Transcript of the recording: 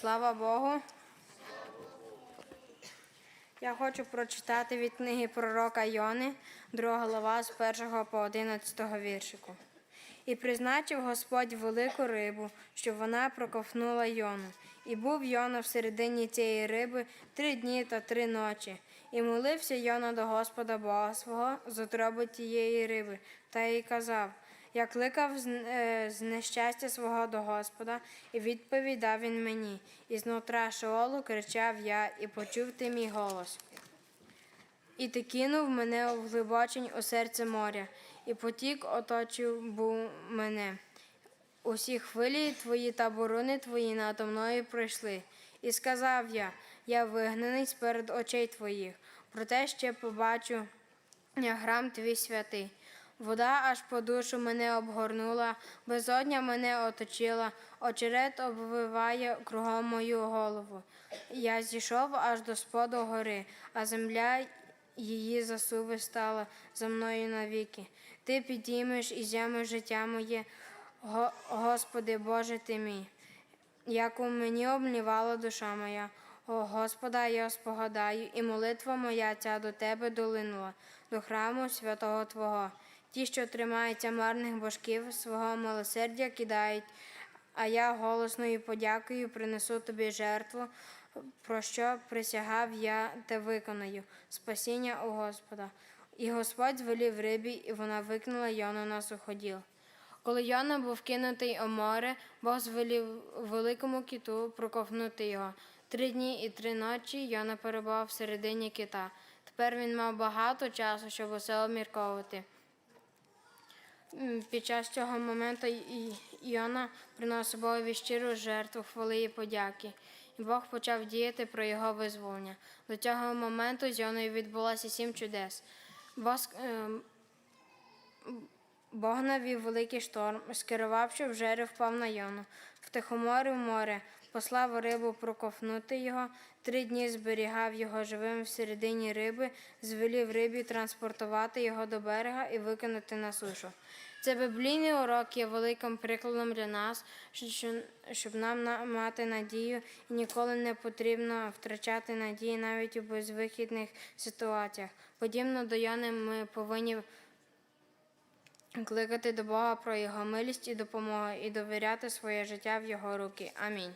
Слава Богу. Я хочу прочитати від книги пророка Йони, 2 глава з 1 по 11 віршику. І призначив Господь велику рибу, щоб вона проковтнула Йону. І був Йона всередині цієї риби три дні та три ночі. І молився Йона до Господа Бога свого з утроби тієї риби, та й казав, я кликав з, е, нещастя свого до Господа, і відповідав він мені. І знутра Шеолу кричав я, і почув ти мій голос. І ти кинув мене в глибочень у серце моря, і потік оточив був мене. Усі хвилі твої та буруни твої надо мною пройшли. І сказав я, я вигнаний перед очей твоїх, проте ще побачу я храм твій святий. Вода аж по душу мене обгорнула, безодня мене оточила, очерет обвиває кругом мою голову. Я зійшов аж до споду гори, а земля її засуви стала за мною навіки. Ти підіймеш і зямиш життя моє, Го- Господи Боже ти мій як у мені обнівала душа моя. О Господа, я спогадаю, і молитва моя ця до тебе долинула, до храму святого Твого. Ті, що тримаються марних божків, свого милосердя кидають, а я голосною подякою принесу тобі жертву, про що присягав я те виконаю, спасіння у Господа. І Господь звелів рибі, і вона викинула Йону на суходіл. Коли Йона був кинутий у море, Бог звелів великому киту проковнути його. Три дні і три ночі Йона перебував всередині кита. Тепер він мав багато часу, щоб усе обмірковувати. Під час цього моменту І- Йона приносив Богові щиру жертву хвали і подяки. І Бог почав діяти про його визволення. До цього моменту з Йоною відбулося сім чудес. Ем, Бог навів великий шторм, скерувавши в жері впав на Йону. Втихоморив море, послав рибу проковнути його, три дні зберігав його живим всередині риби, звелів рибі транспортувати його до берега і викинути на сушу. Це біблійний урок є великим прикладом для нас, щоб нам мати надію і ніколи не потрібно втрачати надії навіть у безвихідних ситуаціях. Подібно до Йони ми повинні кликати до Бога про Його милість і допомогу і довіряти своє життя в Його руки. Амінь.